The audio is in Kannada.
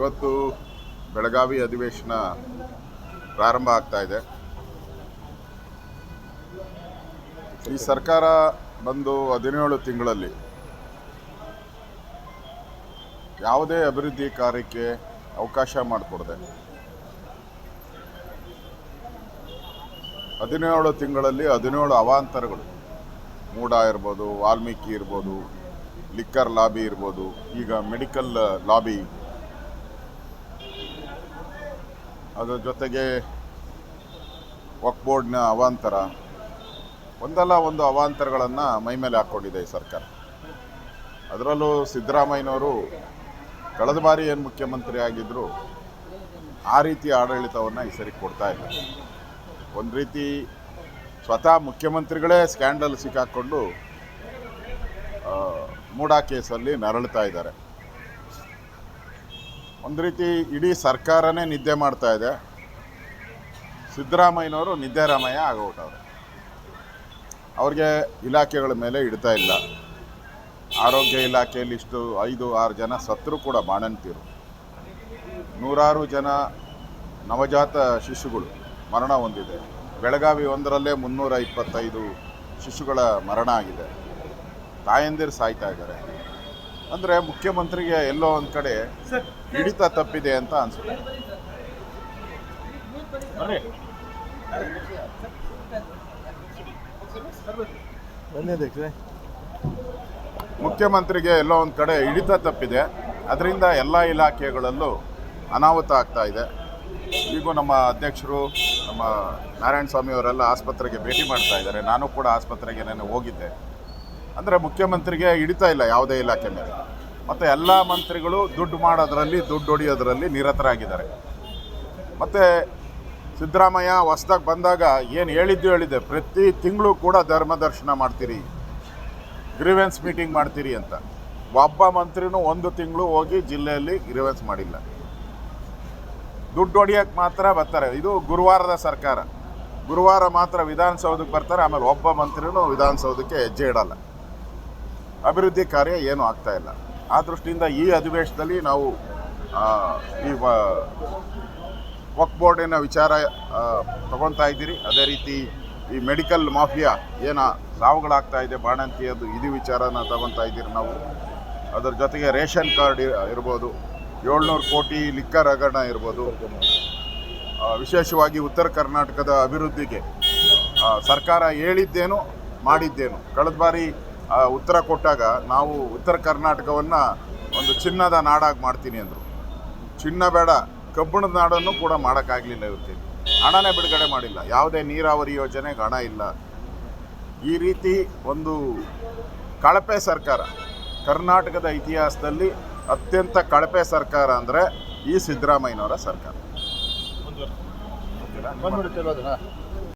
ಇವತ್ತು ಬೆಳಗಾವಿ ಅಧಿವೇಶನ ಪ್ರಾರಂಭ ಆಗ್ತಾ ಇದೆ. ಈ ಸರ್ಕಾರ ಬಂದು ಹದಿನೇಳು ತಿಂಗಳಲ್ಲಿ ಯಾವುದೇ ಅಭಿವೃದ್ಧಿ ಕಾರ್ಯಕ್ಕೆ ಅವಕಾಶ ಮಾಡಿಕೊಡದೆ. ಹದಿನೇಳು ತಿಂಗಳಲ್ಲಿ ಹದಿನೇಳು ಅವಾಂತರಗಳು. ಮೂಡ ಇರ್ಬೋದು, ವಾಲ್ಮೀಕಿ ಇರ್ಬೋದು, ಲಿಕ್ಕರ್ ಲಾಬಿ ಇರ್ಬೋದು, ಈಗ ಮೆಡಿಕಲ್ ಲಾಬಿ ಅದರ ಜೊತೆಗೆ ವಕ್ ಬೋರ್ಡ್ನ ಅವಾಂತರ. ಒಂದಲ್ಲ ಒಂದು ಅವಾಂತರಗಳನ್ನು ಮೈಮೇಲೆ ಹಾಕ್ಕೊಂಡಿದೆ ಈ ಸರ್ಕಾರ. ಅದರಲ್ಲೂ ಸಿದ್ದರಾಮಯ್ಯನವರು ಕಳೆದ ಬಾರಿ ಏನು ಮುಖ್ಯಮಂತ್ರಿ ಆಗಿದ್ದರು ಆ ರೀತಿ ಆಡಳಿತವನ್ನು ಈ ಸರಿ ಕೊಡ್ತಾ ಇಲ್ಲ. ಒಂದು ರೀತಿ ಸ್ವತಃ ಮುಖ್ಯಮಂತ್ರಿಗಳೇ ಸ್ಕ್ಯಾಂಡಲ್ ಸಿಕ್ಕಾಕ್ಕೊಂಡು ಮೂಡಾ ಕೇಸಲ್ಲಿ ನರಳ್ತಾ ಇದ್ದಾರೆ. ಒಂದು ರೀತಿ ಇಡೀ ಸರ್ಕಾರನೇ ನಿದ್ದೆ ಮಾಡ್ತಾ ಇದೆ. ಸಿದ್ದರಾಮಯ್ಯನವರು ನಿದ್ದೆ ರಾಮಯ್ಯ ಆಗೋಗ್ಬಿಟ್ಟವ್ರು. ಅವ್ರಿಗೆ ಇಲಾಖೆಗಳ ಮೇಲೆ ಇಡ್ತಾ ಇಲ್ಲ. ಆರೋಗ್ಯ ಇಲಾಖೆಯಲ್ಲಿ ಇಷ್ಟು ಐದು, ಆರು ಜನ ಸತ್ರು ಕೂಡ ಬಾಣಂತಿರು. ನೂರಾರು ಜನ ನವಜಾತ ಶಿಶುಗಳು ಮರಣ ಹೊಂದಿದೆ. ಬೆಳಗಾವಿ ಒಂದರಲ್ಲೇ ಮುನ್ನೂರ ಇಪ್ಪತ್ತೈದು ಶಿಶುಗಳ ಮರಣ ಆಗಿದೆ. ತಾಯಂದಿರು ಸಾಯ್ತಾ ಇದ್ದಾರೆ. ಅಂದರೆ ಮುಖ್ಯಮಂತ್ರಿಗೆ ಎಲ್ಲೋ ಒಂದು ಕಡೆ ಹಿಡಿತ ತಪ್ಪಿದೆ ಅಂತ ಅನ್ಸುತ್ತೆ. ಮುಖ್ಯಮಂತ್ರಿಗೆ ಎಲ್ಲೋ ಒಂದು ಕಡೆ ಹಿಡಿತ ತಪ್ಪಿದೆ. ಅದರಿಂದ ಎಲ್ಲ ಇಲಾಖೆಗಳಲ್ಲೂ ಅನಾಹುತ ಆಗ್ತಾ ಇದೆ. ಈಗ ನಮ್ಮ ಅಧ್ಯಕ್ಷರು ನಮ್ಮ ನಾರಾಯಣ ಸ್ವಾಮಿ ಅವರೆಲ್ಲ ಆಸ್ಪತ್ರೆಗೆ ಭೇಟಿ ಮಾಡ್ತಾ ಇದ್ದಾರೆ. ನಾನು ಕೂಡ ಆಸ್ಪತ್ರೆಗೆ ನಾನು ಹೋಗಿದ್ದೆ. ಅಂದರೆ ಮುಖ್ಯಮಂತ್ರಿಗೆ ಹಿಡಿತಾ ಇಲ್ಲ ಯಾವುದೇ ಇಲಾಖೆ ಮೇಲೆ. ಮತ್ತು ಎಲ್ಲ ಮಂತ್ರಿಗಳು ದುಡ್ಡು ಮಾಡೋದರಲ್ಲಿ, ದುಡ್ಡು ಹೊಡಿಯೋದರಲ್ಲಿ ನಿರತರಾಗಿದ್ದಾರೆ. ಮತ್ತು ಸಿದ್ದರಾಮಯ್ಯ ಹೊಸ್ದಾಗಿ ಬಂದಾಗ ಏನು ಹೇಳಿದ್ದು ಹೇಳಿದೆ. ಪ್ರತಿ ತಿಂಗಳು ಕೂಡ ಧರ್ಮ ದರ್ಶನ ಮಾಡ್ತೀರಿ ಗ್ರೀವೆನ್ಸ್ ಮೀಟಿಂಗ್ ಮಾಡ್ತೀರಿ ಅಂತ. ಒಬ್ಬ ಮಂತ್ರಿನೂ ಒಂದು ತಿಂಗಳು ಹೋಗಿ ಜಿಲ್ಲೆಯಲ್ಲಿ ಗ್ರೀವೆನ್ಸ್ ಮಾಡಿಲ್ಲ. ದುಡ್ಡು ಹೊಡಿಯೋಕ್ಕೆ ಮಾತ್ರ ಬರ್ತಾರೆ. ಇದು ಗುರುವಾರದ ಸರ್ಕಾರ. ಗುರುವಾರ ಮಾತ್ರ ವಿಧಾನಸೌಧಕ್ಕೆ ಬರ್ತಾರೆ. ಆಮೇಲೆ ಒಬ್ಬ ಮಂತ್ರಿನೂ ವಿಧಾನಸೌಧಕ್ಕೆ ಹೆಜ್ಜೆ ಇಡಲ್ಲ. ಅಭಿವೃದ್ಧಿ ಕಾರ್ಯ ಏನೂ ಆಗ್ತಾ ಇಲ್ಲ. ಆ ದೃಷ್ಟಿಯಿಂದ ಈ ಅಧಿವೇಶನದಲ್ಲಿ ನಾವು ಈ ವಕ್ ಬೋರ್ಡಿನ ವಿಚಾರ ತಗೊಳ್ತಾ ಇದ್ದೀರಿ. ಅದೇ ರೀತಿ ಈ ಮೆಡಿಕಲ್ ಮಾಫಿಯಾ ಏನ ಸಾವುಗಳಾಗ್ತಾ ಇದೆ ಬಾಣಂತಿಯದು ಇದು ವಿಚಾರನ ತಗೊಳ್ತಾ ಇದ್ದೀರಿ ನಾವು. ಅದರ ಜೊತೆಗೆ ರೇಷನ್ ಕಾರ್ಡ್ ಇರ್- ಇರ್ಬೋದು, ಏಳ್ನೂರು ಕೋಟಿ ಲಿಕ್ಕರ್ ಹಗರಣ ಇರ್ಬೋದು. ವಿಶೇಷವಾಗಿ ಉತ್ತರ ಕರ್ನಾಟಕದ ಅಭಿವೃದ್ಧಿಗೆ ಸರ್ಕಾರ ಹೇಳಿದ್ದೇನು, ಮಾಡಿದ್ದೇನು. ಕಳೆದ ಬಾರಿ ಉತ್ತರ ಕೊಟ್ಟಾಗ ನಾವು ಉತ್ತರ ಕರ್ನಾಟಕವನ್ನು ಒಂದು ಚಿನ್ನದ ನಾಡಾಗಿ ಮಾಡ್ತೀನಿ ಅಂದರು. ಚಿನ್ನ ಬೇಡ ಕಬ್ಬಿಣದ ನಾಡನ್ನು ಕೂಡ ಮಾಡೋಕ್ಕಾಗಲಿಲ್ಲ ಇವತ್ತಿಗೆ ಹಣನೇ ಬಿಡುಗಡೆ ಮಾಡಿಲ್ಲ. ಯಾವುದೇ ನೀರಾವರಿ ಯೋಜನೆಗೆ ಹಣ ಇಲ್ಲ. ಈ ರೀತಿ ಒಂದು ಕಳಪೆ ಸರ್ಕಾರ ಕರ್ನಾಟಕದ ಇತಿಹಾಸದಲ್ಲಿ ಅತ್ಯಂತ ಕಳಪೆ ಸರ್ಕಾರ ಅಂದರೆ ಈ ಸಿದ್ದರಾಮಯ್ಯನವರ ಸರ್ಕಾರ.